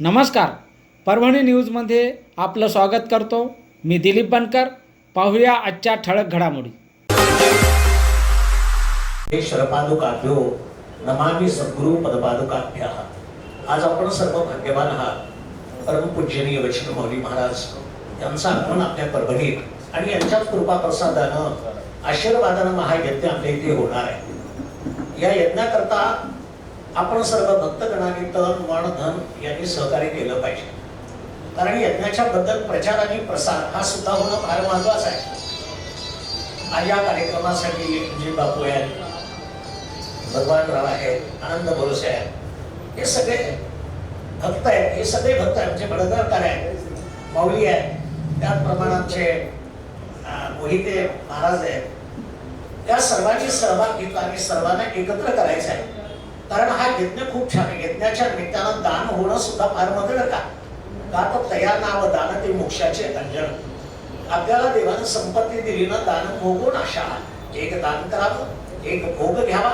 नमस्कार. परभणी न्यूजमध्ये आपलं स्वागत करतो. मी दिलीप बनकर. पाहूया आजच्या ठळक घडामोडी. शरपादुकाभ्यो नमामी सद्गुरु पदपादुकाभ्या. आज आपण सर्व भाग्यवान आहात. परमपूजनीय वैष्णव मौली महाराज यांचा आगमन आपल्या परभणीत आणि यांच्याच कृपा प्रसादानं आशीर्वादानं महायज्ञ आपल्या इथे होणार आहे. या यज्ञाकरता आपण सर्व भक्तगणांनी तन मन धन यांनी सहकार्य केलं पाहिजे. कारण यज्ञाच्या बद्दल प्रचार आणि प्रसार हा सुद्धा होणं फार महत्त्वाचा आहे. या कार्यक्रमासाठी जे बापू आहेत भगवान राव आहेत आनंद भरोसे आहेत हे सगळे भक्त आहेत. हे सगळे भक्त आहेत म्हणजे बडगरकार आहेत माऊली आहेत. त्याचप्रमाणे आमचे मोहिते महाराज आहेत. त्या सर्वांची सहभाग घेतला आणि सर्वांना एकत्र करायचं आहे. कारण हा यज्ञ खूप छान आहे. यज्ञाच्या निमित्तानं दान होणं सुद्धा फार महत्त्व का का तर तया नाव दान ते मोक्षाचे अंजन. आपल्याला देवानं संपत्ती दिली ना दान भोगून आशा. एक दान करावं एक भोग घ्यावा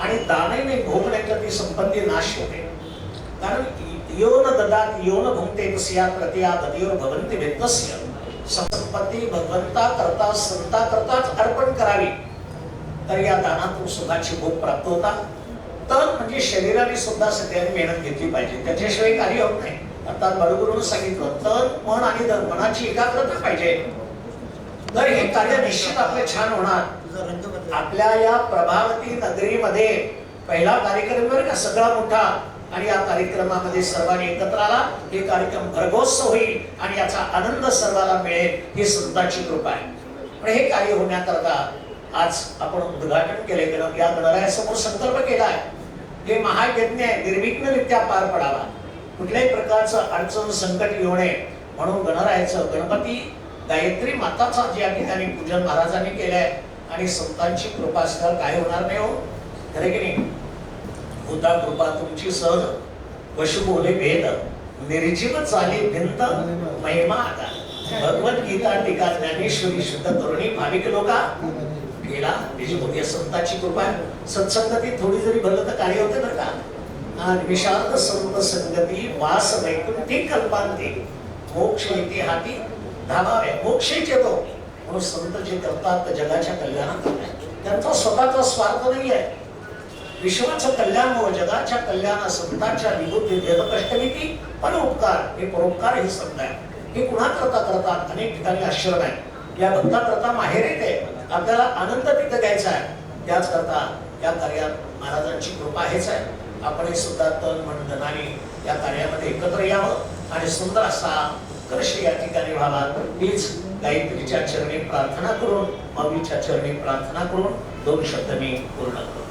आणि दानाने भोग नाही तर ती संपत्ती नाश होते. कारण योन ददात योन भुंगते तस्या प्रतिया गतीवर भवंती वेदस्य संपत्ती भगवंता करता संता करताच अर्पण करावी. तर या दानातून सुखाची भोग प्राप्त होता. तर म्हणजे शरीराने सुद्धा सध्या मेहनत घेतली पाहिजे. त्याच्याशिवाय कार्य होत नाही. आता बरोबरून सांगितलं तन मन आणि धन मनाची एकाग्रता पाहिजे. तर हे कार्य निश्चित आपले छान होणार. आपल्या या प्रभावती नगरीमध्ये पहिला कार्यक्रम बरं का सगळा मोठा. आणि या कार्यक्रमामध्ये सर्वांनी एकत्र आला. हे कार्यक्रम भरघोस होईल आणि याचा आनंद सर्वांना मिळेल ही संतांची कृपा आहे. पण हे कार्य होण्याकरता आज आपण उद्घाटन केले गेलं या गणरायासमोर संकल्प केला आहे. हे महायज्ञ निर्विघ्नरित्या पार पडावा. कुठल्याही प्रकारचं अडचण संकट येऊ नये म्हणून गणरायाचं गणपती गायत्री माताचा या ठिकाणी पूजन महाराजांनी केलंय आणि संतांची कृपा असल्यावर काय होणार नाही हो. खरे की नाही? होता कृपा तुमची सहज पशु बोले भेद निर्जीव चाली भिंत महिमा आता भगवत गीता टीका ज्ञानेश्वरी शुद्ध तरुणी भाविक लोका गेला त्याची मोठी संतांची कृपा आहे. सत्संगती थोडी जरी भरलं तर काही होते बरं का? आणि विशारद संत संगती वास वैकुंठी कल्पांते. मोक्ष इथे हाती धावावे मोक्षच येतो. म्हणून संत जे करतात जगाच्या कल्याणात त्यांचा स्वतःचा स्वार्थ नाही आहे. विश्वाचं कल्याण व जगाच्या कल्याण संतांच्या निवृत्ती देवकष्टमिती पण उपकार. हे परोपकार हे संत आहे. हे कुणा करता करतात? अनेक ठिकाणी आश्रम आहे. या भक्ताकरता माहेर येते आपल्याला आनंद तिथं घ्यायचा आहे. त्याच करता या कार्यात महाराजांची कृपा हेच आहे. आपण हे सुद्धा तन मन धनाने या कार्यामध्ये एकत्र यावं आणि सुंदर असा कर्ष या ठिकाणी व्हावा. हीच गायत्रीच्या चरणी प्रार्थना करून माऊलीच्या चरणी प्रार्थना करून दोन शब्द मी पूर्ण करतो.